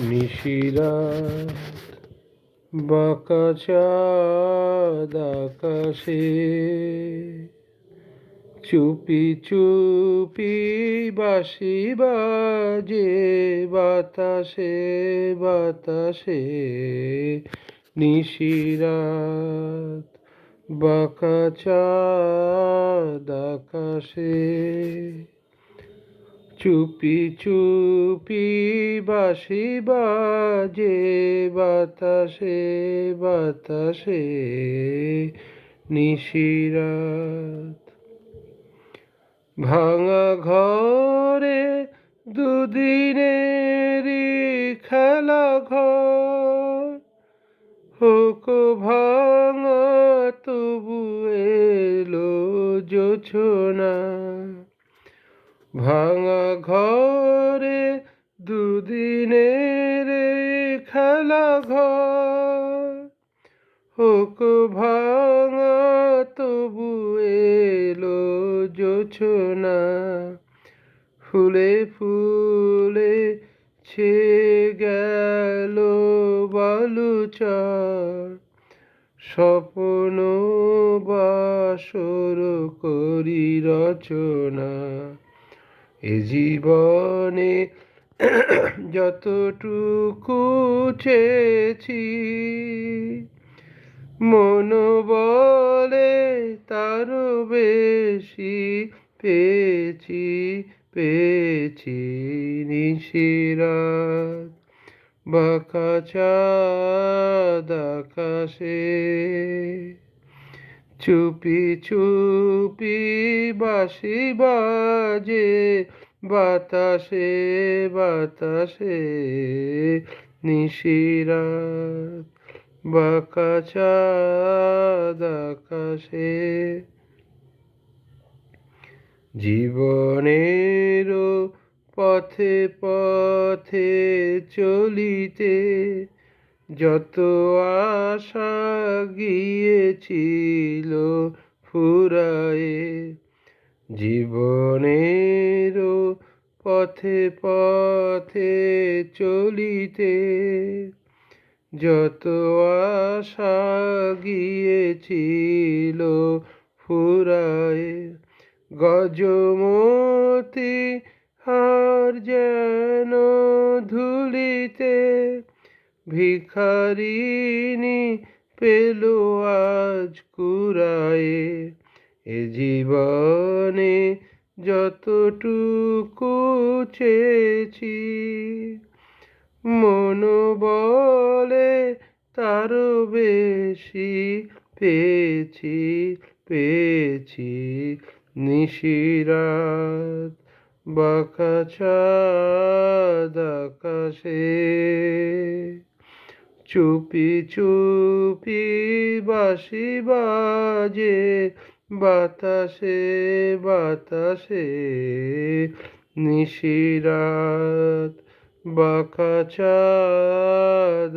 নিশিরাত বাঁকা চুপি চুপি বাঁশি বাজে বাতাসে বাতাসে। নিশিরাত বাঁকা চাঁদ চুপি চুপি বাঁশি বাজে, বাতাসে বাতাসে নিশিরাত। ভাঙা ঘরে দুদিনেরই খেলা ঘর, হোক ভাঙা তবু এলো জোছনা। ভাঙা ঘরে দুদিনের খেলা ঘর। হোক ভাঙা তবু এলো জোছনা। ফুলে ফুলে ছে গেল বালুচর। স্বপ্ন বাসর করি রচনা। এ জীবনে যতটুকু চেয়েছি মন বলে তারও বেশি পেয়েছি পেয়েছি নিশিরাত। বাঁকা চাঁদ আকাশে চুপি চুপি বাঁশি বাজে বাতাসে বাতাসে নিশিরাত বাঁকা চাঁদ আকাশে। জীবনেরও পথে পথে চলিতে যত আশা গিয়েছিল ফুরায়ে, জীবনেরও পথে পথে চলিতে, যত আশা গিয়েছিল ফুরায়ে, গজমতি হার যেন ধুলিতে ভিখারিনী পেল আজ কুরায়ে এ জীবনে যতটুকু চেয়েছি মন বলে তারও বেশি পেয়েছি পেয়েছি নিশিরাত, বাঁকা চাঁদ আকাশে। চুপি চুপি বাসি বাজে বাতাসে বাতাসে নিশিরাত বাঁকা চাঁদ